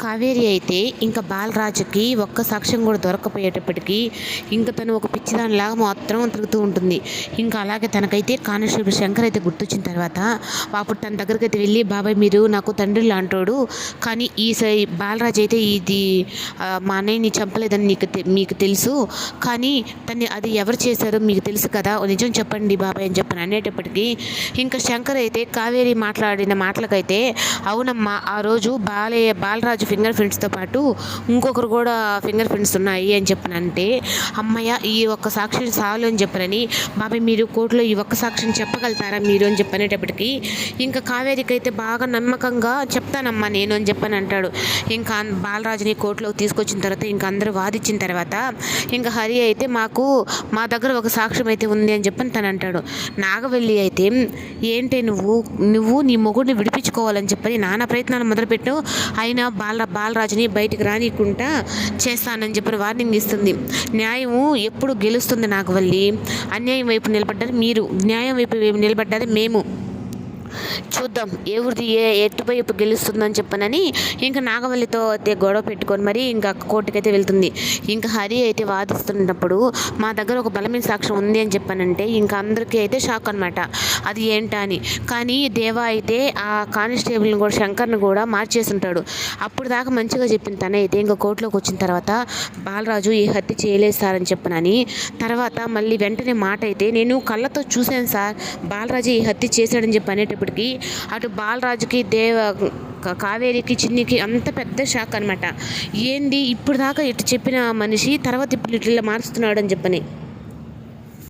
కావేరి అయితే ఇంకా బాలరాజుకి ఒక్క సాక్ష్యం కూడా దొరకపోయేటప్పటికీ ఇంకా తను ఒక పిచ్చిదానిలాగా మాత్రం తిరుగుతూ ఉంటుంది. ఇంకా అలాగే తనకైతే కానిస్టేబుల్ శంకర్ అయితే గుర్తొచ్చిన తర్వాత అప్పుడు తన దగ్గరికి అయితే వెళ్ళి బాబాయ్ మీరు నాకు తండ్రి లాంటోడు కానీ ఈ సై బాలరాజు అయితే ఇది మా అన్నయ్యని చంపలేదని నీకు తె- మీకు తెలుసు కానీ తన్ని అది ఎవరు చేశారో మీకు తెలుసు కదా నిజం చెప్పండి బాబాయ్ అని చెప్పని అనేటప్పటికీ ఇంకా శంకర్ అయితే కావేరి మాట్లాడిన మాటలకైతే అవునమ్మా ఆ రోజు బాలయ్య బాలరాజు ఫింగర్ ప్రింట్స్తో పాటు ఇంకొకరు కూడా ఫింగర్ ప్రింట్స్ ఉన్నాయి అని చెప్పనంటే అమ్మయ్య ఈ ఒక్క సాక్షి చాలు అని చెప్పనని బాబాయ్ మీరు కోర్టులో ఈ ఒక్క సాక్షిని చెప్పగలుగుతారా మీరు అని చెప్పనేటప్పటికి ఇంకా కావేరికి అయితే బాగా నమ్మకంగా చెప్తానమ్మా నేను అని చెప్పని అంటాడు ఇంకా బాలరాజుని కోర్టులోకి తీసుకొచ్చిన తర్వాత ఇంకా అందరూ వాదించిన తర్వాత ఇంకా హరి అయితే మాకు మా దగ్గర ఒక సాక్ష్యం అయితే ఉంది అని చెప్పని తను అంటాడు నాగవెల్లి అయితే ఏంటి నువ్వు నువ్వు నీ మొగుడిని చేసుకోవాలని చెప్పని నానా ప్రయత్నాలు మొదలుపెట్టు అయినా బాల బాలరాజుని బయటికి రానియకుండా చేస్తానని చెప్పని వార్నింగ్ ఇస్తుంది. న్యాయము ఎప్పుడు గెలుస్తుంది నాకు వల్లి. అన్యాయం వైపు నిలబడ్డది మీరు. న్యాయం వైపు నిలబడ్డది మేము. చూద్దాం. ఎవరిది ఏ ఎటువైపు గెలుస్తుందని చెప్పనని ఇంకా నాగవల్లితో అయితే గొడవ పెట్టుకొని మరి ఇంకా కోర్టుకైతే వెళ్తుంది. ఇంకా హరి అయితే వాదిస్తున్నప్పుడు మా దగ్గర ఒక బలమైన సాక్ష్యం ఉంది అని చెప్పానంటే ఇంకా అందరికీ అయితే షాక్ అనమాట అది ఏంటా అని. కానీ దేవా అయితే ఆ కానిస్టేబుల్ని కూడా శంకర్ని కూడా మార్చేస్తుంటాడు అప్పుడు దాకా మంచిగా చెప్పిన తనైతే ఇంకా కోర్టులోకి వచ్చిన తర్వాత బాలరాజు ఈ హత్య చేయలేదు సార్ అని చెప్పనని. తర్వాత మళ్ళీ వెంటనే మాట అయితే నేను కళ్ళతో చూశాను సార్ బాలరాజు ఈ హత్య చేశాడని చెప్పి ఇప్పటికి. అటు బాలరాజుకి దేవ కావేరికి చిన్నికి అంత పెద్ద షాక్ అనమాట ఏంది? ఇప్పుడు దాకా ఇటు చెప్పిన మనిషి తర్వాత ఇప్పుడు ఇట్లా మారుస్తున్నాడు అని చెప్పని.